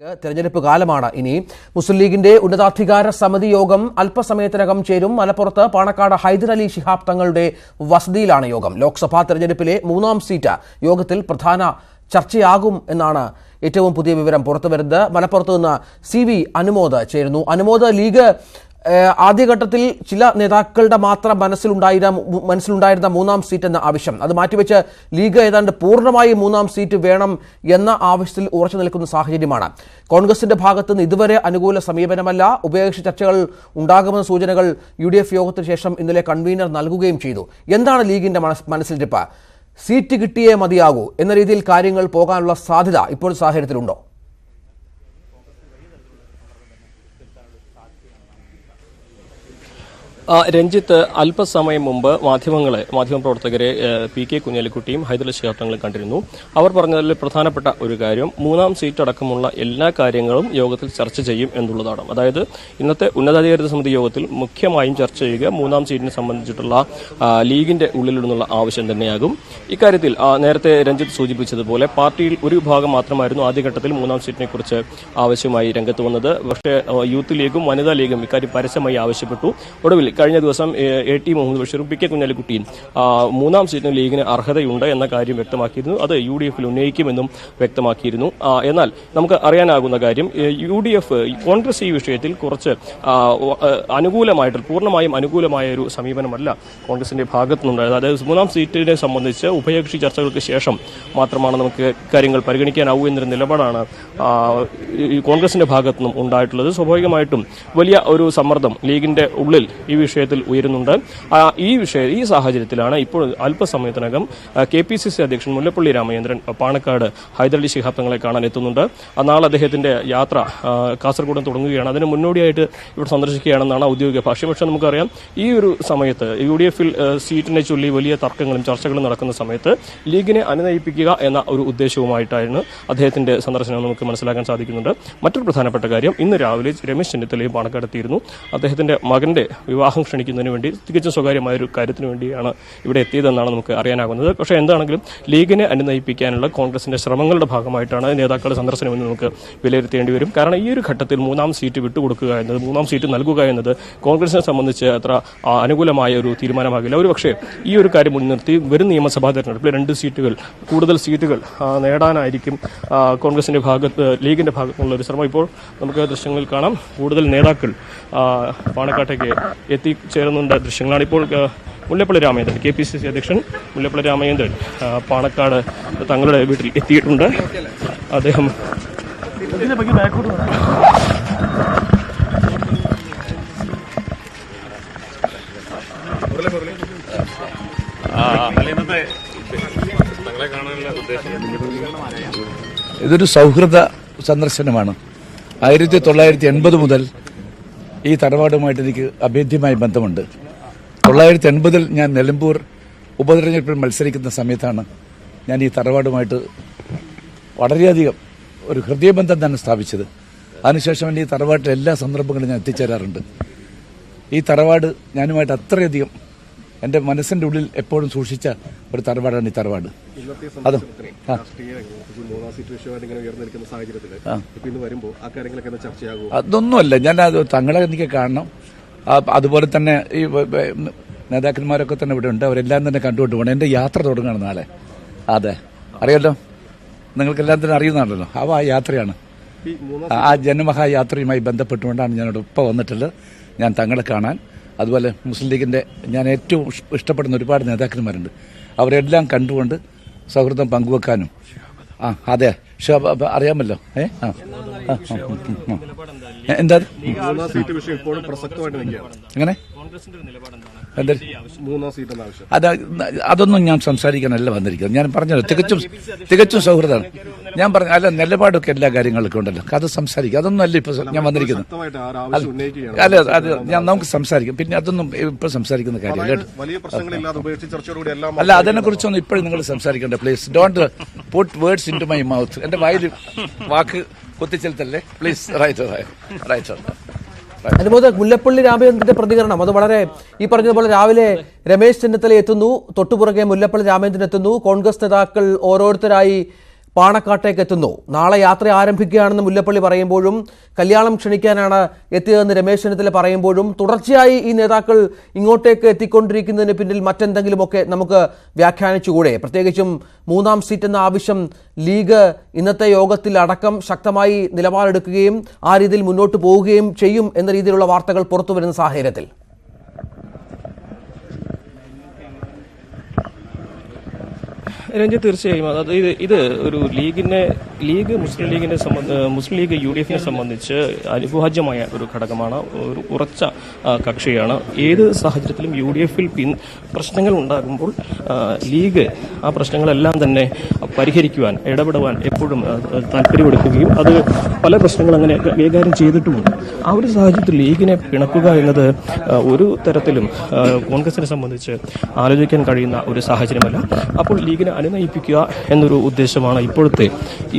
തെരഞ്ഞെടുപ്പ് കാലമാണ് ഇനി. മുസ്ലിം ലീഗിന്റെ ഉന്നതാധികാര സമിതി യോഗം അല്പസമയത്തിനകം ചേരും. മലപ്പുറത്ത് പാണക്കാട് ഹൈദരലി ശിഹാബ് തങ്ങളുടെ വസതിയിലാണ് യോഗം. ലോക്സഭാ തെരഞ്ഞെടുപ്പിലെ മൂന്നാം സീറ്റ് യോഗത്തിൽ പ്രധാന ചർച്ചയാകും എന്നാണ് ഏറ്റവും പുതിയ വിവരം പുറത്തുവരുന്നത്. മലപ്പുറത്ത് നിന്ന് സി വി അനുമോദ് ചേരുന്നു. അനുമോദ് ലീഗ് ആദ്യഘട്ടത്തിൽ ചില നേതാക്കളുടെ മാത്രം മനസ്സിലുണ്ടായിരുന്ന മനസ്സിലുണ്ടായിരുന്ന മൂന്നാം സീറ്റ് എന്ന ആവശ്യം. അത് മാറ്റിവെച്ച് ലീഗ് ഏതാണ്ട് പൂർണമായി മൂന്നാം സീറ്റ് വേണം എന്ന ആവശ്യത്തിൽ ഉറച്ചു നിൽക്കുന്ന സാഹചര്യമാണ്. കോൺഗ്രസിന്റെ ഭാഗത്ത് നിന്ന് ഇതുവരെ അനുകൂല സമീപനമല്ല. ഉഭയകക്ഷി ചർച്ചകൾ ഉണ്ടാകുമെന്ന സൂചനകൾ യു ഡി എഫ് യോഗത്തിന് ശേഷം ഇന്നലെ കൺവീനർ നൽകുകയും ചെയ്തു. എന്താണ് ലീഗിന്റെ മനസ് മനസ്സിലിരിപ്പ്? സീറ്റ് കിട്ടിയേ മതിയാകൂ എന്ന രീതിയിൽ കാര്യങ്ങൾ പോകാനുള്ള സാധ്യത ഇപ്പോൾ സാഹചര്യത്തിലുണ്ടോ ആ, രഞ്ജിത്ത് അല്പസമയം മുമ്പ് മാധ്യമങ്ങളെ മാധ്യമപ്രവർത്തകരെ പ്രവർത്തകരെ പി കെ കുഞ്ഞാലിക്കുട്ടിയും ഹൈദരലി ശിഹാബ്ദങ്ങളും കണ്ടിരുന്നു. അവർ പറഞ്ഞതിൽ പ്രധാനപ്പെട്ട ഒരു കാര്യം മൂന്നാം സീറ്റ് അടക്കമുള്ള എല്ലാ കാര്യങ്ങളും യോഗത്തിൽ ചർച്ച ചെയ്യും എന്നുള്ളതാണ്. അതായത് ഇന്നത്തെ ഉന്നതാധികാര സമിതി യോഗത്തിൽ മുഖ്യമായും ചർച്ച ചെയ്യുക മൂന്നാം സീറ്റിനെ സംബന്ധിച്ചിട്ടുള്ള ലീഗിന്റെ ഉള്ളിലുള്ള ആവശ്യം തന്നെയാകും. ഇക്കാര്യത്തിൽ നേരത്തെ രഞ്ജിത്ത് സൂചിപ്പിച്ചതുപോലെ പാർട്ടിയിൽ ഒരു വിഭാഗം മാത്രമായിരുന്നു ആദ്യഘട്ടത്തിൽ മൂന്നാം സീറ്റിനെക്കുറിച്ച് ആവശ്യമായി രംഗത്ത് വന്നത്. പക്ഷേ യൂത്ത് ലീഗും വനിതാ ലീഗും ഇക്കാര്യം പരസ്യമായി ആവശ്യപ്പെട്ടു. ഒടുവിൽ കഴിഞ്ഞ ദിവസം എ ടി മുഹമ്മദ് ബഷീറും പി കെ കുഞ്ഞാലിക്കുട്ടിയും മൂന്നാം സീറ്റിന് ലീഗിന് അർഹതയുണ്ട് എന്ന കാര്യം വ്യക്തമാക്കിയിരുന്നു. അത് യു ഡി എഫിൽ ഉന്നയിക്കുമെന്നും വ്യക്തമാക്കിയിരുന്നു. എന്നാൽ നമുക്ക് അറിയാനാകുന്ന കാര്യം യു ഡി എഫ് കോൺഗ്രസ് ഈ വിഷയത്തിൽ കുറച്ച് അനുകൂലമായിട്ട് പൂർണമായും അനുകൂലമായ ഒരു സമീപനമല്ല കോൺഗ്രസിന്റെ ഭാഗത്തു നിന്നുണ്ടായത് അതായത് മൂന്നാം സീറ്റിനെ സംബന്ധിച്ച് ഉഭയകക്ഷി ചർച്ചകൾക്ക് ശേഷം മാത്രമാണ് നമുക്ക് കാര്യങ്ങൾ പരിഗണിക്കാനാവൂ എന്നൊരു നിലപാടാണ് കോൺഗ്രസിന്റെ ഭാഗത്തു നിന്നും ഉണ്ടായിട്ടുള്ളത്. സ്വാഭാവികമായിട്ടും വലിയ ഒരു സമ്മർദ്ദം ലീഗിന്റെ ഉള്ളിൽ ഈ വിഷയത്തിൽ ഉയരുന്നുണ്ട്. ഈ വിഷയ ഈ സാഹചര്യത്തിലാണ് ഇപ്പോൾ അല്പസമയത്തിനകം കെ പി സി സി അധ്യക്ഷൻ മുല്ലപ്പള്ളി രാമചന്ദ്രൻ പാണക്കാട് ഹൈദരലി ശിഹാബ് തങ്ങളെ കാണാൻ എത്തുന്നുണ്ട്. നാളെ അദ്ദേഹത്തിന്റെ യാത്ര കാസർഗോഡ് തുടങ്ങുകയാണ്. അതിന് മുന്നോടിയായിട്ട് ഇവിടെ സന്ദർശിക്കുകയാണെന്നാണ് ഔദ്യോഗിക ഭാഷ്യം. പക്ഷേ നമുക്കറിയാം ഈ ഒരു സമയത്ത് യു ഡി എഫിൽ സീറ്റിനെ ചൊല്ലി വലിയ തർക്കങ്ങളും ചർച്ചകളും നടക്കുന്ന സമയത്ത് ലീഗിനെ അനുനയിപ്പിക്കുക എന്ന ഒരു ഉദ്ദേശവുമായിട്ടായിരുന്നു അദ്ദേഹത്തിന്റെ സന്ദർശനം നമുക്ക് മനസ്സിലാക്കാൻ സാധിക്കുന്നുണ്ട്. മറ്റൊരു പ്രധാനപ്പെട്ട കാര്യം ഇന്ന് രാവിലെ രമേശ് ചെന്നിത്തലയും പാണക്കാട് എത്തിയിരുന്നു. അദ്ദേഹത്തിന്റെ മകന്റെ വിവാഹം ക്ഷണിക്കുന്നതിന് വേണ്ടി തികച്ചും സ്വകാര്യമായ ഒരു കാര്യത്തിന് വേണ്ടിയാണ് ഇവിടെ എത്തിയതെന്നാണ് നമുക്ക് അറിയാനാകുന്നത്. പക്ഷേ എന്താണെങ്കിലും ലീഗിനെ അനുനയിപ്പിക്കാനുള്ള കോൺഗ്രസിന്റെ ശ്രമങ്ങളുടെ ഭാഗമായിട്ടാണ് നേതാക്കളുടെ സന്ദർശനമെന്ന് നമുക്ക് വിലയിരുത്തേണ്ടി വരും. കാരണം ഈ ഒരു ഘട്ടത്തിൽ മൂന്നാം സീറ്റ് വിട്ടുകൊടുക്കുക എന്നത് മൂന്നാം സീറ്റ് നൽകുക എന്നത് കോൺഗ്രസിനെ സംബന്ധിച്ച് അത്ര അനുകൂലമായ ഒരു തീരുമാനമാകില്ല. ഒരു പക്ഷേ ഈ ഒരു കാര്യം മുൻനിർത്തി വരും നിയമസഭാ തെരഞ്ഞെടുപ്പിൽ രണ്ട് സീറ്റുകൾ കൂടുതൽ സീറ്റുകൾ നേടാനായിരിക്കും കോൺഗ്രസിന്റെ ഭാഗത്ത് ലീഗിന്റെ ഭാഗത്തുള്ള ഒരു ശ്രമം. ഇപ്പോൾ നമുക്ക് ദൃശ്യങ്ങളിൽ കാണാം. കൂടുതൽ നേതാക്കൾ പാണക്കാട്ടേക്ക് പാണക്കാട്ടേക്ക് എത്തിച്ചേരുന്നുണ്ട് ദൃശ്യങ്ങളാണ് ഇപ്പോൾ Mullappally Ramachandran K P C C അധ്യക്ഷൻ മുല്ലപ്പള്ളി രാമചന്ദ്രൻ പാണക്കാട് തങ്ങളുടെ വീട്ടിൽ എത്തിയിട്ടുണ്ട്. അദ്ദേഹം ഇതൊരു സൗഹൃദ സന്ദർശനമാണ്. ആയിരത്തി തൊള്ളായിരത്തി എൺപത് മുതൽ ഈ തറവാടുമായിട്ട് എനിക്ക് അഭേദ്യമായ ബന്ധമുണ്ട്. തൊള്ളായിരത്തി എൺപതിൽ ഞാൻ നിലമ്പൂർ ഉപതെരഞ്ഞെടുപ്പിൽ മത്സരിക്കുന്ന സമയത്താണ് ഞാൻ ഈ തറവാടുമായിട്ട് വളരെയധികം ഒരു ഹൃദയബന്ധം തന്നെ സ്ഥാപിച്ചത്. അതിനുശേഷം എന്റെ ഈ തറവാട്ടിലെ എല്ലാ സന്ദർഭങ്ങളും ഞാൻ എത്തിച്ചേരാറുണ്ട്. ഈ തറവാട് ഞാനുമായിട്ട് അത്രയധികം എന്റെ മനസ്സിന്റെ ഉള്ളിൽ എപ്പോഴും സൂക്ഷിച്ച ഒരു തറവാടാണ് ഈ തറവാട്. അതും അതൊന്നുമല്ല ഞാൻ അത് തങ്ങളെ എനിക്ക് കാണണം. അതുപോലെ തന്നെ ഈ നേതാക്കന്മാരൊക്കെ തന്നെ ഇവിടെ ഉണ്ട്. അവരെല്ലാം തന്നെ കണ്ടുകൊണ്ട് പോകണം. എന്റെ യാത്ര തുടങ്ങുകയാണ് നാളെ. അതെ. അറിയാലോ? നിങ്ങൾക്കെല്ലാം തന്നെ അറിയുന്നതാണല്ലോ. അവ ആ യാത്രയാണ്. ആ ജനമഹായാത്രയുമായി ബന്ധപ്പെട്ടുകൊണ്ടാണ് ഞാനിവിടെ ഇപ്പോൾ വന്നിട്ടുള്ളത്. ഞാൻ തങ്ങളെ കാണാൻ. അതുപോലെ മുസ്ലിം ലീഗിന്റെ ഞാൻ ഏറ്റവും ഇഷ്- ഇഷ്ടപ്പെടുന്ന ഒരുപാട് നേതാക്കന്മാരുണ്ട്. അവരെല്ലാം കണ്ടുകൊണ്ട് സൗഹൃദം പങ്കുവെക്കാനും. ആ അതെ. അറിയാമല്ലോ. ഏ? ആ. എന്താ? മൂന്നാം സീറ്റ് വിഷയം ഇപ്പോഴും പ്രസക്തമായിട്ട് നിൽക്കുകയാണ്. എങ്ങനെ? കോൺഗ്രസിന്റെ നിലപാട് എന്താണ് എന്താ? മൂന്നാം സീറ്റ് എന്ന ആവശ്യം. അത് അതൊന്നും ഞാൻ സംസാരിക്കാനല്ല വന്നിരിക്കുന്നത്. ഞാൻ പറഞ്ഞല്ലോ തികച്ചും തികച്ചും സൗഹൃദമാണ്. ഞാൻ പറഞ്ഞു അല്ല നിലപാടൊക്കെ എല്ലാ കാര്യങ്ങളൊക്കെ ഉണ്ടല്ലോ. അത് സംസാരിക്കും അതൊന്നും അല്ല ഇപ്പൊ ഞാൻ വന്നിരിക്കുന്നത്. അല്ല അത് ഞാൻ നമുക്ക് സംസാരിക്കും. പിന്നെ അതൊന്നും ഇപ്പൊ സംസാരിക്കുന്ന കാര്യമല്ല അല്ല അതിനെ കുറിച്ചൊന്നും ഇപ്പോഴും നിങ്ങൾ സംസാരിക്കണ്ട. Please don't put words into my mouth എന്റെ വായിൽ വാക്ക് കുത്തിച്ചെലുത്തല്ലേ? പ്ലീസ് റൈറ്റ് റൈറ്റ് അതുപോലെ മുല്ലപ്പള്ളി രാമചന്ദ്രന്റെ പ്രതികരണം. അത് വളരെ ഈ പറഞ്ഞതുപോലെ രാവിലെ രമേശ് ചെന്നിത്തല എത്തുന്നു. തൊട്ടുപുറകെ മുല്ലപ്പള്ളി രാമചന്ദ്രൻ എത്തുന്നു. കോൺഗ്രസ് നേതാക്കൾ ഓരോരുത്തരായി പാണക്കാട്ടേക്ക് എത്തുന്നു. നാളെ യാത്ര ആരംഭിക്കുകയാണെന്ന് മുല്ലപ്പള്ളി പറയുമ്പോഴും കല്യാണം ക്ഷണിക്കാനാണ് എത്തിയതെന്ന് രമേശ് ചെന്നിത്തല പറയുമ്പോഴും തുടർച്ചയായി ഈ നേതാക്കൾ ഇങ്ങോട്ടേക്ക് എത്തിക്കൊണ്ടിരിക്കുന്നതിന് പിന്നിൽ മറ്റെന്തെങ്കിലുമൊക്കെ നമുക്ക് വ്യാഖ്യാനിച്ചുകൂടെ? പ്രത്യേകിച്ചും മൂന്നാം സീറ്റ് എന്ന ആവശ്യം ലീഗ് ഇന്നത്തെ യോഗത്തിൽ അടക്കം ശക്തമായി നിലപാടെടുക്കുകയും ആ രീതിയിൽ മുന്നോട്ട് പോവുകയും ചെയ്യും എന്ന രീതിയിലുള്ള വാർത്തകൾ പുറത്തു വരുന്ന സാഹചര്യത്തിൽ. രഞ്ജിത്ത് തീർച്ചയായും. അതായത് ഇത് ഇത് ഒരു ലീഗിനെ ലീഗ് മുസ്ലിം ലീഗിനെ സംബന്ധ മുസ്ലിം ലീഗ് യു ഡി എഫിനെ സംബന്ധിച്ച് അനുഭാജ്യമായ ഒരു ഘടകമാണ്. ഒരു ഉറച്ച കക്ഷിയാണ്. ഏത് സാഹചര്യത്തിലും യു ഡി എഫിൽ പിൻ പ്രശ്നങ്ങൾ ഉണ്ടാകുമ്പോൾ ലീഗ് ആ പ്രശ്നങ്ങളെല്ലാം തന്നെ പരിഹരിക്കുവാൻ ഇടപെടുവാൻ എപ്പോഴും താല്പര്യമെടുക്കുകയും അത് പല പ്രശ്നങ്ങൾ അങ്ങനെ കൈകാര്യം ചെയ്തിട്ടുമുണ്ട്. ആ ഒരു സാഹചര്യത്തിൽ ലീഗിനെ പിണക്കുക എന്നത് ഒരു തരത്തിലും കോൺഗ്രസിനെ സംബന്ധിച്ച് ആലോചിക്കാൻ കഴിയുന്ന ഒരു സാഹചര്യമല്ല. അപ്പോൾ ലീഗിനെ അനുനയിപ്പിക്കുക എന്നൊരു ഉദ്ദേശമാണ് ഇപ്പോഴത്തെ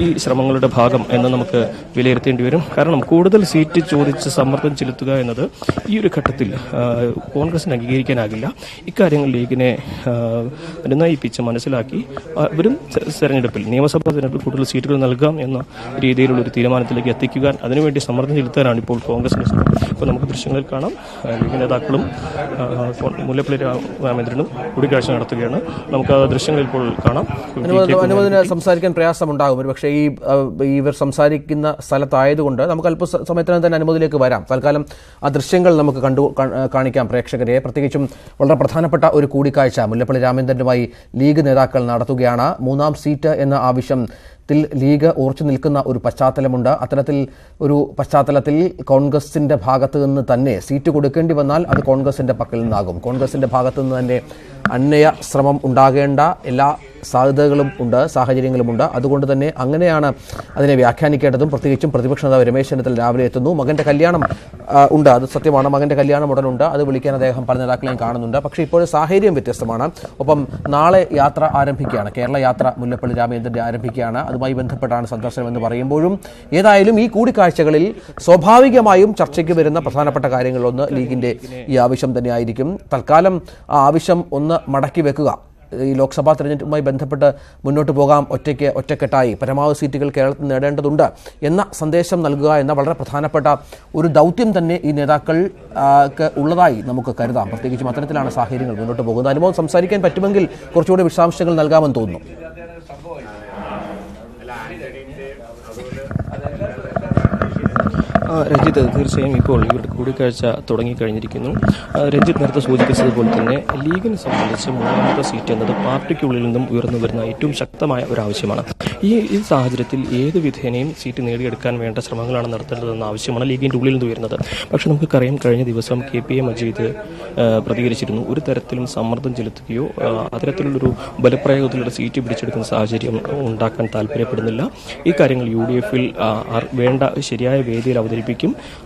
ഈ ശ്രമങ്ങളുടെ ഭാഗം എന്ന് നമുക്ക് വിലയിരുത്തേണ്ടി വരും. കാരണം കൂടുതൽ സീറ്റ് ചോദിച്ച് സമ്മർദ്ദം ചെലുത്തുക എന്നത് ഈ ഒരു ഘട്ടത്തിൽ കോൺഗ്രസിന് അംഗീകരിക്കാനാകില്ല. ഇക്കാര്യങ്ങൾ ലീഗിനെ അനുനയിപ്പിച്ച് മനസ്സിലാക്കി അവരും തെരഞ്ഞെടുപ്പിൽ നിയമസഭാ തെരഞ്ഞെടുപ്പിൽ കൂടുതൽ സീറ്റുകൾ നൽകാം എന്ന രീതിയിലുള്ള ഒരു തീരുമാനത്തിലേക്ക് എത്തിക്കുക. അതിനുവേണ്ടി സമ്മർദ്ദം ചെലുത്താനാണ് ഇപ്പോൾ കോൺഗ്രസ് ഇപ്പോൾ നമുക്ക് ദൃശ്യങ്ങളിൽ കാണാം ലീഗ് നേതാക്കളും മുല്ലപ്പള്ളി രാമചന്ദ്രനും കൂടിക്കാഴ്ച നടത്തുകയാണ്. നമുക്ക് ആ ദൃശ്യങ്ങൾ ഇപ്പോൾ കാണാം. അനുമതി അനുമതിന് സംസാരിക്കാൻ പ്രയാസമുണ്ടാകും. ഒരു പക്ഷേ ഈ ഇവർ സംസാരിക്കുന്ന സ്ഥലത്തായതുകൊണ്ട് നമുക്ക് അല്പ സമയത്തിനകം തന്നെ അനുമതിയിലേക്ക് വരാം. തൽക്കാലം ആ ദൃശ്യങ്ങൾ നമുക്ക് കണ്ടു കാണിക്കാം പ്രേക്ഷകരെ. പ്രത്യേകിച്ചും വളരെ പ്രധാനപ്പെട്ട ഒരു കൂടിക്കാഴ്ച മുല്ലപ്പള്ളി രാമചന്ദ്രനുമായി ലീഗ് നേതാക്കൾ നടത്തുകയാണ്. മൂന്നാം സീറ്റ് എന്ന ആവശ്യത്തിൽ ലീഗ് ഉറച്ചു നിൽക്കുന്ന ഒരു പശ്ചാത്തലമുണ്ട്. അത്തരത്തിൽ ഒരു പശ്ചാത്തലത്തിൽ കോൺഗ്രസിന്റെ ഭാഗത്ത് നിന്ന് തന്നെ സീറ്റ് കൊടുക്കേണ്ടി വന്നാൽ അത് കോൺഗ്രസിന്റെ പക്കൽ നിന്നാകും. കോൺഗ്രസിന്റെ ഭാഗത്ത് നിന്ന് തന്നെ അന്വയ ശ്രമം ഉണ്ടാകേണ്ട എല്ലാ സാധ്യതകളും ഉണ്ട് സാഹചര്യങ്ങളുമുണ്ട് അതുകൊണ്ട് തന്നെ അങ്ങനെയാണ് അതിനെ വ്യാഖ്യാനിക്കേണ്ടതും. പ്രത്യേകിച്ചും പ്രതിപക്ഷ നേതാവ് രമേശ് ചെന്നിത്തല രാവിലെ എത്തുന്നു. മകന്റെ കല്യാണം ഉണ്ട്. അത് സത്യമാണ്. മകന്റെ കല്യാണം ഉടനുണ്ട്. അത് വിളിക്കാൻ അദ്ദേഹം പല നേതാക്കളെയും കാണുന്നുണ്ട്. പക്ഷേ ഇപ്പോൾ സാഹചര്യം വ്യത്യസ്തമാണ്. ഒപ്പം നാളെ യാത്ര ആരംഭിക്കുകയാണ്. കേരള യാത്ര മുല്ലപ്പള്ളി രാമചന്ദ്രന്റെ ആരംഭിക്കുകയാണ്. അതുമായി ബന്ധപ്പെട്ടാണ് സന്ദർശനം എന്ന് പറയുമ്പോഴും ഏതായാലും ഈ കൂടിക്കാഴ്ചകളിൽ സ്വാഭാവികമായും ചർച്ചയ്ക്ക് വരുന്ന പ്രധാനപ്പെട്ട കാര്യങ്ങളൊന്ന് ലീഗിന്റെ ഈ ആവശ്യം തന്നെയായിരിക്കും. തൽക്കാലം ആ ആവശ്യം ഒന്ന് മടക്കി വെക്കുക. ഈ ലോക്സഭാ തെരഞ്ഞെടുപ്പുമായി ബന്ധപ്പെട്ട് മുന്നോട്ട് പോകാം. ഒറ്റയ്ക്ക് ഒറ്റക്കെട്ടായി പരമാവധി സീറ്റുകൾ കേരളത്തിൽ നേടേണ്ടതുണ്ട് എന്ന സന്ദേശം നൽകുക എന്ന വളരെ പ്രധാനപ്പെട്ട ഒരു ദൗത്യം തന്നെ ഈ നേതാക്കൾ ഉള്ളതായി നമുക്ക് കരുതാം. പ്രത്യേകിച്ചും അത്തരത്തിലാണ് സാഹചര്യങ്ങൾ മുന്നോട്ട് പോകുന്നത്. അനുഭവം സംസാരിക്കാൻ പറ്റുമെങ്കിൽ കുറച്ചുകൂടി വിശദാംശങ്ങൾ നൽകാമെന്ന് തോന്നുന്നു. രഞ്ജിത്ത് തീർച്ചയായും ഇപ്പോൾ ഇവരുടെ കൂടിക്കാഴ്ച തുടങ്ങിക്കഴിഞ്ഞിരിക്കുന്നു. രഞ്ജിത്ത് നേരത്തെ സൂചിപ്പിച്ചതുപോലെ തന്നെ ലീഗിനെ സംബന്ധിച്ച് മൂന്നാമത്തെ സീറ്റ് എന്നത് പാർട്ടിക്കുള്ളിൽ നിന്നും ഉയർന്നു വരുന്ന ഏറ്റവും ശക്തമായ ഒരു ആവശ്യമാണ്. ഈ ഈ സാഹചര്യത്തിൽ ഏത് വിധേനയും സീറ്റ് നേടിയെടുക്കാൻ വേണ്ട ശ്രമങ്ങളാണ് നടത്തേണ്ടതെന്ന ആവശ്യമാണ് ലീഗിന്റെ ഉള്ളിൽ നിന്ന് ഉയർന്നത് പക്ഷേ നമുക്കറിയാം കഴിഞ്ഞ ദിവസം കെ പി എ മജീദ് പ്രതികരിച്ചിരുന്നു. ഒരു തരത്തിലും സമ്മർദ്ദം ചെലുത്തുകയോ അത്തരത്തിലുള്ളൊരു ബലപ്രയോഗത്തിലൂടെ സീറ്റ് പിടിച്ചെടുക്കുന്ന സാഹചര്യം ഉണ്ടാക്കാൻ താല്പര്യപ്പെടുന്നില്ല. ഈ കാര്യങ്ങൾ യു ഡി എഫിൽ വേണ്ട ശരിയായ വേദിയിൽ അവതരിപ്പിക്കും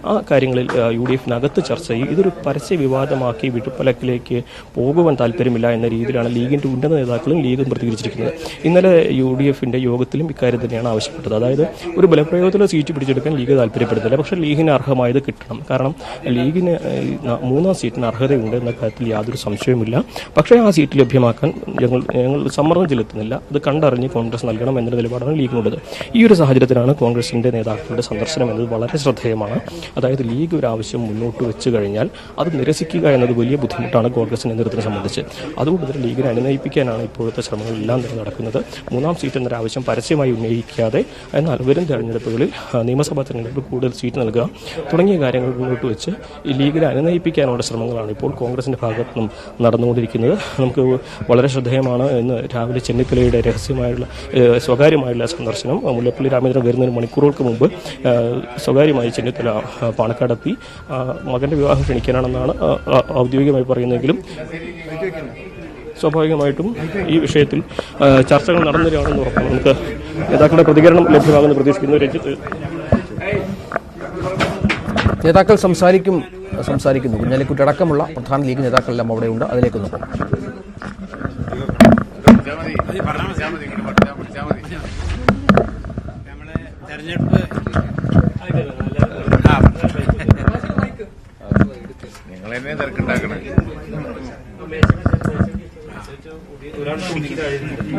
ആ കാര്യങ്ങളിൽ യു ഡി എഫിനകത്ത് ചർച്ച ചെയ്യും. ഇതൊരു പരസ്യ വിവാദമാക്കി വിട്ടുപ്പലക്കിലേക്ക് പോകുവാൻ താല്പര്യമില്ല എന്ന രീതിയിലാണ് ലീഗിന്റെ ഉന്നത നേതാക്കളും ലീഗും പ്രതികരിച്ചിരിക്കുന്നത്. ഇന്നലെ യു ഡി എഫിന്റെ യോഗത്തിലും ഇക്കാര്യം തന്നെയാണ് ആവശ്യപ്പെട്ടത്. അതായത് ഒരു ബലപ്രയോഗത്തിലോ സീറ്റ് പിടിച്ചെടുക്കാൻ ലീഗ് താല്പര്യപ്പെടുന്നില്ല. പക്ഷേ ലീഗിന് അർഹമായത് കിട്ടണം. കാരണം ലീഗിന് മൂന്നാം സീറ്റിന് അർഹതയുണ്ട് എന്ന കാര്യത്തിൽ യാതൊരു സംശയവുമില്ല. പക്ഷേ ആ സീറ്റ് ലഭ്യമാക്കാൻ ഞങ്ങൾ ഞങ്ങൾ സമ്മർദ്ദം ചെലുത്തുന്നില്ല. അത് കണ്ടറിഞ്ഞ് കോൺഗ്രസ് നൽകണം എന്ന നിലപാടാണ് ലീഗിനുള്ളത്. ഈ ഒരു സാഹചര്യത്തിലാണ് കോൺഗ്രസിന്റെ നേതാക്കളുടെ സന്ദർശനം എന്നത് വളരെ ശ്രദ്ധേയമാണ്. അതായത് ലീഗ് ഒരു ആവശ്യം മുന്നോട്ട് വെച്ച് കഴിഞ്ഞാൽ അത് നിരസിക്കുക എന്നത് വലിയ ബുദ്ധിമുട്ടാണ് കോൺഗ്രസ് നേതൃത്വത്തെ സംബന്ധിച്ച്. അതുകൊണ്ട് തന്നെ ലീഗിനെ അനുനയിപ്പിക്കാനാണ് ഇപ്പോഴത്തെ ശ്രമങ്ങളെല്ലാം തന്നെ നടക്കുന്നത്. മൂന്നാം സീറ്റ് എന്നൊരു ആവശ്യം പരസ്യമായി ഉന്നയിക്കാതെ എന്നാൽ വരും തെരഞ്ഞെടുപ്പുകളിൽ നിയമസഭാ തെരഞ്ഞെടുപ്പിൽ കൂടുതൽ സീറ്റ് നൽകുക തുടങ്ങിയ കാര്യങ്ങൾ മുന്നോട്ട് വെച്ച് ഈ ലീഗിനെ അനുനയിപ്പിക്കാനുള്ള ശ്രമങ്ങളാണ് ഇപ്പോൾ കോൺഗ്രസിന്റെ ഭാഗത്തു നിന്നും നടന്നുകൊണ്ടിരിക്കുന്നത്. നമുക്ക് വളരെ ശ്രദ്ധേയമാണ് ഇന്ന് രാവിലെ ചെന്നിത്തലയുടെ രഹസ്യമായുള്ള സ്വകാര്യമായുള്ള സന്ദർശനം. മുല്ലപ്പള്ളി രാമചന്ദ്രൻ വരുന്നതിന് മണിക്കൂറുകൾക്ക് മുമ്പ് സ്വകാര്യമായി ചെന്നിത്തല പാണക്കാടെത്തി മകന്റെ വിവാഹം ക്ഷണിക്കാനാണെന്നാണ് ഔദ്യോഗികമായി പറയുന്നതെങ്കിലും സ്വാഭാവികമായിട്ടും ഈ വിഷയത്തിൽ ചർച്ചകൾ നടന്നിരിക്കുകയാണെന്ന് ഉറപ്പാണ്. നമുക്ക് നേതാക്കളുടെ പ്രതികരണം ലഭ്യമാകുമെന്ന് പ്രതീക്ഷിക്കുന്നു. രഞ്ജിത്ത്. നേതാക്കൾ സംസാരിക്കും സംസാരിക്കുന്നു. കുഞ്ഞാലിക്കുട്ടി അടക്കമുള്ള പ്രധാന ലീഗ് നേതാക്കളെല്ലാം അവിടെയുണ്ട് അതിലേക്ക് നോക്കാം നമ്മളെ തെരഞ്ഞെടുപ്പ് നിങ്ങൾ തന്നെ തിരക്കുണ്ടാക്കണേ ചെല്ലാനല്ലേ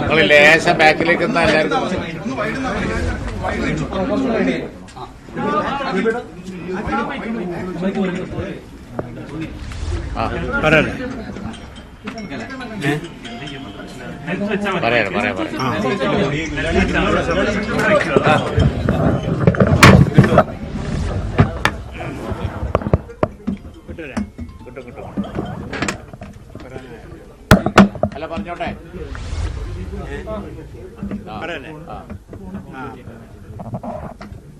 നിങ്ങൾ ലേശം ബാക്കിലേക്ക് എന്നാ എല്ലാവർക്കും ആ പറയാം പറയാം പറയാം അല്ല പറഞ്ഞോട്ടെ. പറയല്ലേ?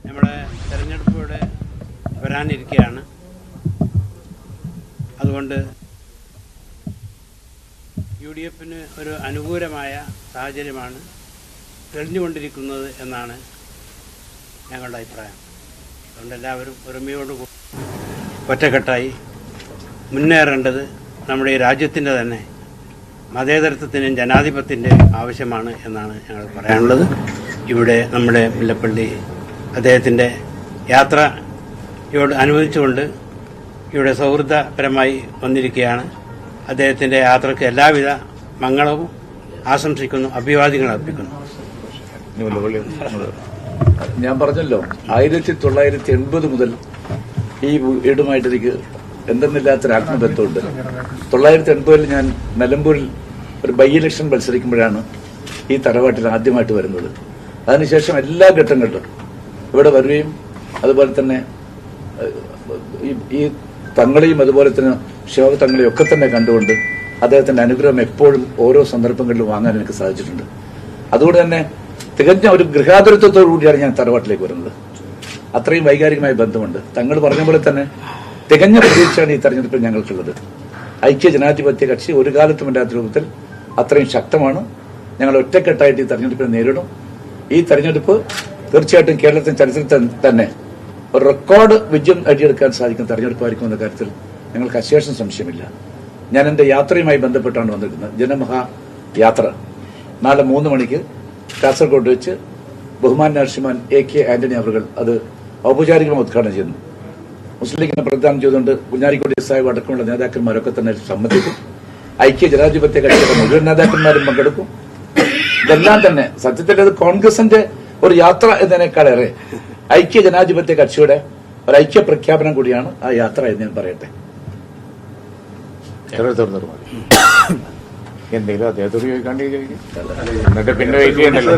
നമ്മുടെ തെരഞ്ഞെടുപ്പ് ഇവിടെ വരാനിരിക്കുകയാണ് അതുകൊണ്ട് എഫിന് ഒരു അനുകൂലമായ സാഹചര്യമാണ് തെളിഞ്ഞുകൊണ്ടിരിക്കുന്നത് എന്നാണ് ഞങ്ങളുടെ അഭിപ്രായം. അതുകൊണ്ട് എല്ലാവരും ഒരുമയോട് ഒറ്റക്കെട്ടായി മുന്നേറേണ്ടത് നമ്മുടെ ഈ രാജ്യത്തിന്റെ തന്നെ മതേതരത്വത്തിനും ജനാധിപത്യത്തിന്റെ ആവശ്യമാണ് എന്നാണ് ഞങ്ങൾ പറയാനുള്ളത്. ഇവിടെ നമ്മുടെ മുല്ലപ്പള്ളി അദ്ദേഹത്തിന്റെ യാത്രയോട് അനുവദിച്ചുകൊണ്ട് ഇവിടെ സൗഹൃദപരമായി വന്നിരിക്കുകയാണ്. അദ്ദേഹത്തിന്റെ യാത്രയ്ക്ക് എല്ലാവിധ മംഗളവും ആശംസിക്കുന്നു അഭിവാദ്യങ്ങൾ അർപ്പിക്കുന്നു. ഞാൻ പറഞ്ഞല്ലോ ആയിരത്തി തൊള്ളായിരത്തി എൺപത് മുതൽ ഈ വീടുമായിട്ട് എനിക്ക് എന്തെന്നില്ലാത്തൊരു ആത്മബന്ധമുണ്ട് തൊള്ളായിരത്തി എൺപതിൽ ഞാൻ നിലമ്പൂരിൽ ഒരു ബൈ ഇലക്ഷൻ മത്സരിക്കുമ്പോഴാണ് ഈ തറവാട്ടിൽ ആദ്യമായിട്ട് വരുന്നത്. അതിനുശേഷം എല്ലാ ഘട്ടങ്ങളിലും ഇവിടെ വരികയും അതുപോലെ തന്നെ ഈ- തങ്ങളെയും അതുപോലെ തന്നെ ശിവ തങ്ങളെയും ഒക്കെ തന്നെ കണ്ടുകൊണ്ട് അദ്ദേഹത്തിന്റെ അനുഗ്രഹം എപ്പോഴും ഓരോ സന്ദർഭങ്ങളിലും വാങ്ങാൻ എനിക്ക് സാധിച്ചിട്ടുണ്ട്. അതുകൊണ്ട് തന്നെ തികഞ്ഞ ഒരു ഗൃഹാതുരത്വത്തോടു കൂടിയാണ് ഞാൻ തറവാട്ടിലേക്ക് വരുന്നത്. അത്രയും വൈകാരികമായ ബന്ധമുണ്ട്. തങ്ങൾ പറഞ്ഞ പോലെ തന്നെ തികഞ്ഞ പ്രതീക്ഷയാണ് ഈ തെരഞ്ഞെടുപ്പിൽ ഞങ്ങൾക്കുള്ളത്. ഐക്യ ജനാധിപത്യ കക്ഷി ഒരു കാലത്തും ഇല്ലാത്ത രൂപത്തിൽ അത്രയും ശക്തമാണ്. ഞങ്ങൾ ഒറ്റക്കെട്ടായിട്ട് ഈ തെരഞ്ഞെടുപ്പിനെ നേരിടും. ഈ തെരഞ്ഞെടുപ്പ് തീർച്ചയായിട്ടും കേരളത്തിന്റെ ചരിത്രത്തിൽ തന്നെ ഒരു റെക്കോർഡ് വിജയം നേടിയെടുക്കാൻ സാധിക്കുന്ന തെരഞ്ഞെടുപ്പായിരിക്കും എന്ന കാര്യത്തിൽ ഞങ്ങൾക്ക് അശേഷം സംശയമില്ല. ഞാൻ എന്റെ യാത്രയുമായി ബന്ധപ്പെട്ടാണ് വന്നിരിക്കുന്നത്. ജനമഹാ യാത്ര. നാളെ മൂന്ന് മണിക്ക് കാസർഗോഡ് വെച്ച് ബഹുമാൻ നർഷിമാൻ എ കെ ആന്റണി അവർ അത് ഔപചാരികമായി ഉദ്ഘാടനം ചെയ്യുന്നു. മുസ്ലിം ലീഗിനെ പ്രതിദാനം ചെയ്തുകൊണ്ട് കുഞ്ഞാലിക്കുട്ടി സാഹിബ് അടക്കമുള്ള നേതാക്കന്മാരൊക്കെ തന്നെ സംബന്ധിക്കും. ഐക്യ ജനാധിപത്യ കക്ഷിയുടെ മുഴുവൻ നേതാക്കന്മാരും പങ്കെടുക്കും. ഇതെല്ലാം തന്നെ സത്യത്തിൽ അത് കോൺഗ്രസിന്റെ ഒരു യാത്ര എന്നതിനേക്കാളേറെ ഐക്യ ജനാധിപത്യ കക്ഷിയുടെ ഒരു ഐക്യ പ്രഖ്യാപനം കൂടിയാണ് ആ യാത്ര എന്ന് ഞാൻ പറയട്ടെ. എന്തെങ്കിലും അദ്ദേഹത്തോട് ചോദിക്കാണ്ട് ചോദിക്കും എന്നിട്ട് പിന്നെ വെയിറ്റ് ചെയ്യണ്ടല്ലോ.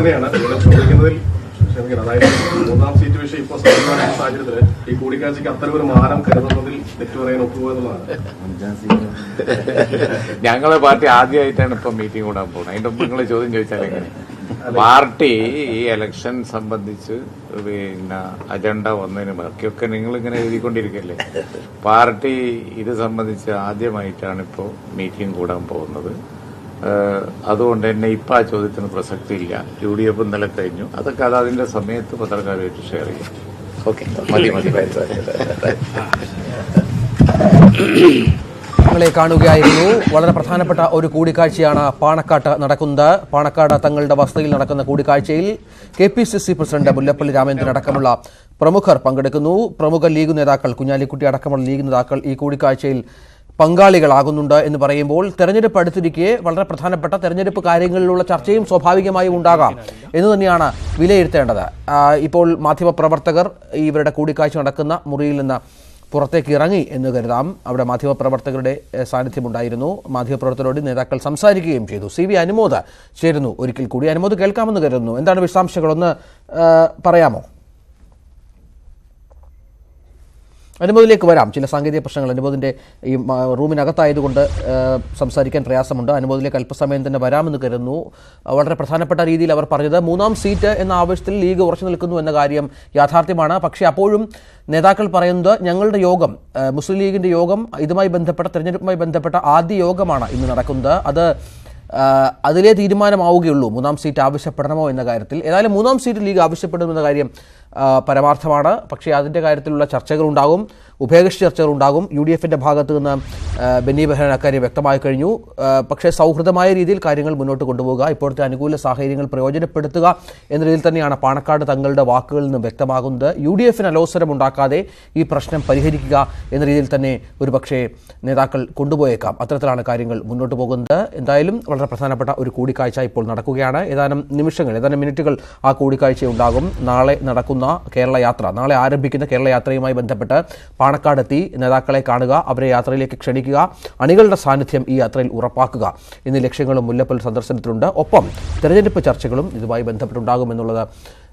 ക്ഷമിക്കണം. അതായത് മൂന്നാം സീറ്റ് വിഷയം ഇപ്പോൾ സാധ്യമായ സാഹചര്യത്തിൽ ഈ കൂടിക്കാഴ്ചയ്ക്ക് അത്തരം ഒരു മാനം കരുതുന്നതിൽ തെറ്റു പറയാൻ ഞങ്ങളെ പാർട്ടി ആദ്യമായിട്ടാണ് ഇപ്പൊ മീറ്റിംഗ് കൂടാൻ പോകുന്നത്. അതിന്റെ നിങ്ങളെ നിങ്ങൾ ചോദ്യം ചോദിച്ചാൽ എങ്ങനെ? പാർട്ടി ഈ ഇലക്ഷൻ സംബന്ധിച്ച് പിന്നെ അജണ്ട വന്നതിന് ബാക്കിയൊക്കെ നിങ്ങൾ ഇങ്ങനെ എഴുതിക്കൊണ്ടിരിക്കല്ലേ? പാർട്ടി ഇത് സംബന്ധിച്ച് ആദ്യമായിട്ടാണ് ഇപ്പോൾ മീറ്റിംഗ് കൂടാൻ പോകുന്നത്. അതുകൊണ്ട് തന്നെ ഇപ്പൊ ആ ചോദ്യത്തിന് പ്രസക്തി ഇല്ല. യു ഡി എഫ് ഇന്നലെ കഴിഞ്ഞു. അതൊക്കെ അത് അതിന്റെ സമയത്ത് പത്രക്കാരുമായിട്ട് ഷെയർ ചെയ്യാം. ഓക്കെ. മതി മതി. ഞങ്ങളെ കാണുകയായിരുന്നു. വളരെ പ്രധാനപ്പെട്ട ഒരു കൂടിക്കാഴ്ചയാണ് പാണക്കാട്ട് നടക്കുന്നത്. പാണക്കാട് തങ്ങളുടെ വസതിയിൽ നടക്കുന്ന കൂടിക്കാഴ്ചയിൽ K P C C president Mullappally Ramendran അടക്കമുള്ള പ്രമുഖർ പങ്കെടുക്കുന്നു. പ്രമുഖ ലീഗ് നേതാക്കൾ കുഞ്ഞാലിക്കുട്ടി അടക്കമുള്ള ലീഗ് നേതാക്കൾ ഈ കൂടിക്കാഴ്ചയിൽ പങ്കാളികളാകുന്നുണ്ട് എന്ന് പറയുമ്പോൾ തെരഞ്ഞെടുപ്പ് അടുത്തിരിക്കെ വളരെ പ്രധാനപ്പെട്ട തെരഞ്ഞെടുപ്പ് കാര്യങ്ങളിലുള്ള ചർച്ചയും സ്വാഭാവികമായും ഉണ്ടാകാം എന്ന് തന്നെയാണ് വിലയിരുത്തേണ്ടത്. ഇപ്പോൾ മാധ്യമപ്രവർത്തകർ ഇവരുടെ കൂടിക്കാഴ്ച നടക്കുന്ന മുറിയിൽ നിന്ന് പുറത്തേക്ക് ഇറങ്ങി എന്ന് കരുതാം. അവിടെ മാധ്യമപ്രവർത്തകരുടെ സാന്നിധ്യമുണ്ടായിരുന്നു. മാധ്യമപ്രവർത്തകരോട് നേതാക്കൾ സംസാരിക്കുകയും ചെയ്തു. സി വി അനുമോദ് ചേരുന്നു. ഒരിക്കൽ കൂടി അനുമോദ് കേൾക്കാമെന്ന് കരുതുന്നു. എന്താണ് വിശദാംശങ്ങളൊന്ന് പറയാമോ? അനുമോദിലേക്ക് വരാം. ചില സാങ്കേതിക പ്രശ്നങ്ങൾ അനുമതിന്റെ ഈ റൂമിനകത്തായതുകൊണ്ട് സംസാരിക്കാൻ പ്രയാസമുണ്ട്. അനുമോദിലേക്ക് അല്പസമയം തന്നെ വരാമെന്ന് കരുതുന്നു. വളരെ പ്രധാനപ്പെട്ട രീതിയിൽ അവർ പറഞ്ഞത് മൂന്നാം സീറ്റ് എന്ന ആവശ്യത്തിൽ ലീഗ് ഉറച്ചു നിൽക്കുന്നു എന്ന കാര്യം യാഥാർത്ഥ്യമാണ്. പക്ഷേ അപ്പോഴും നേതാക്കൾ പറയുന്നത് ഞങ്ങളുടെ യോഗം മുസ്ലിം ലീഗിന്റെ യോഗം ഇതുമായി ബന്ധപ്പെട്ട തെരഞ്ഞെടുപ്പുമായി ബന്ധപ്പെട്ട ആദ്യ യോഗമാണ് ഇന്ന് നടക്കുന്നത്. അത് അതിലേ തീരുമാനമാവുകയുള്ളൂ. മൂന്നാം സീറ്റ് ആവശ്യപ്പെടണമോ എന്ന കാര്യത്തിൽ. ഏതായാലും മൂന്നാം സീറ്റ് ലീഗ് ആവശ്യപ്പെടുമെന്ന കാര്യം പരമാർത്ഥമാണ്. പക്ഷേ അതിന്റെ കാര്യത്തിലുള്ള ചർച്ചകളുണ്ടാകും. ഉഭയകക്ഷി ചർച്ചകളുണ്ടാകും. യു ഡി എഫിന്റെ ഭാഗത്ത് നിന്ന് ബെന്നി ബെഹ്റൻ അക്കാര്യം വ്യക്തമായി കഴിഞ്ഞു. പക്ഷേ സൗഹൃദമായ രീതിയിൽ കാര്യങ്ങൾ മുന്നോട്ട് കൊണ്ടുപോകുക ഇപ്പോഴത്തെ അനുകൂല സാഹചര്യങ്ങൾ പ്രയോജനപ്പെടുത്തുക എന്ന രീതിയിൽ തന്നെയാണ് പാണക്കാട് തങ്ങളുടെ വാക്കുകളിൽ നിന്ന് വ്യക്തമാകുന്നത്. യു ഡി എഫിന് അലോസരമുണ്ടാക്കാതെ ഈ പ്രശ്നം പരിഹരിക്കുക എന്ന രീതിയിൽ തന്നെ ഒരു പക്ഷേ നേതാക്കൾ കൊണ്ടുപോയേക്കാം. അത്തരത്തിലാണ് കാര്യങ്ങൾ മുന്നോട്ട് പോകുന്നത്. എന്തായാലും വളരെ പ്രധാനപ്പെട്ട ഒരു കൂടിക്കാഴ്ച ഇപ്പോൾ നടക്കുകയാണ്. ഏതാനും നിമിഷങ്ങൾ ഏതാനും മിനിറ്റുകൾ ആ കൂടിക്കാഴ്ച ഉണ്ടാകും. നാളെ നടക്കുന്ന കേരള യാത്ര നാളെ ആരംഭിക്കുന്ന കേരള യാത്രയുമായി ബന്ധപ്പെട്ട് പാണക്കാടെത്തി നേതാക്കളെ കാണുക അവരെ യാത്രയിലേക്ക് ക്ഷണിക്കുക അണികളുടെ സാന്നിധ്യം ഈ യാത്രയിൽ ഉറപ്പാക്കുക എന്നീ ലക്ഷ്യങ്ങളും മുല്ലപ്പള്ളി സന്ദർശനത്തിലുണ്ട് ഒപ്പം തെരഞ്ഞെടുപ്പ് ചർച്ചകളും ഇതുമായി ബന്ധപ്പെട്ടുണ്ടാകുമെന്നുള്ളത്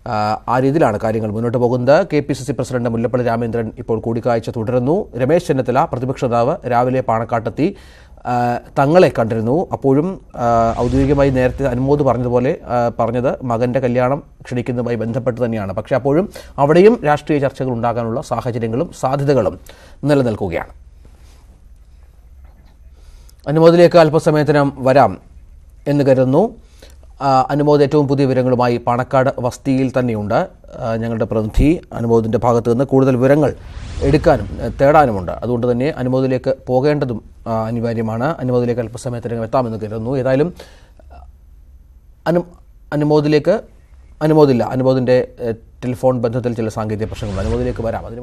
ആ, രീതിയിലാണ് കാര്യങ്ങൾ മുന്നോട്ട് പോകുന്നത്. K P C C president Mullappally Ramendran ഇപ്പോൾ കൂടിക്കാഴ്ച തുടരുന്നു. രമേശ് ചെന്നിത്തല പ്രതിപക്ഷ നേതാവ് രാവിലെ പാണക്കാട്ടെത്തി. തങ്ങളെ കണ്ടിരുന്നു. അപ്പോഴും ഔദ്യോഗികമായി നേരത്തെ അനുമോദ് പറഞ്ഞതുപോലെ പറഞ്ഞത് മകന്റെ കല്യാണം ക്ഷണിക്കുന്നതുമായി ബന്ധപ്പെട്ട് തന്നെയാണ്. പക്ഷേ അപ്പോഴും അവിടെയും രാഷ്ട്രീയ ചർച്ചകൾ ഉണ്ടാകാനുള്ള സാഹചര്യങ്ങളും സാധ്യതകളും നിലനിൽക്കുകയാണ്. അനുമോദിലേക്ക് അല്പസമയത്തിനും വരാം എന്ന് കരുതുന്നു. അനുമോദ് ഏറ്റവും പുതിയ വിവരങ്ങളുമായി പാണക്കാട് വസ്തിയിൽ തന്നെയുണ്ട്. ഞങ്ങളുടെ പ്രതിനിധി അനുമോദിന്റെ ഭാഗത്ത് നിന്ന് കൂടുതൽ വിവരങ്ങൾ എടുക്കാനും തേടാനുമുണ്ട്. അതുകൊണ്ട് തന്നെ അനുമോദിലേക്ക് പോകേണ്ടതും അനിവാര്യമാണ്. അനുമോദിലേക്ക് അല്പസമയത്തിനകം എത്താമെന്ന് കരുതുന്നു. ഏതായാലും അനു അനുമോദിലേക്ക് അനുമോദില്ല. അനുമോദിന്റെ ടെലിഫോൺ ബന്ധത്തിൽ ചില സാങ്കേതിക പ്രശ്നങ്ങളുണ്ട് അനുമോദിലേക്ക് വരാം. അതിനു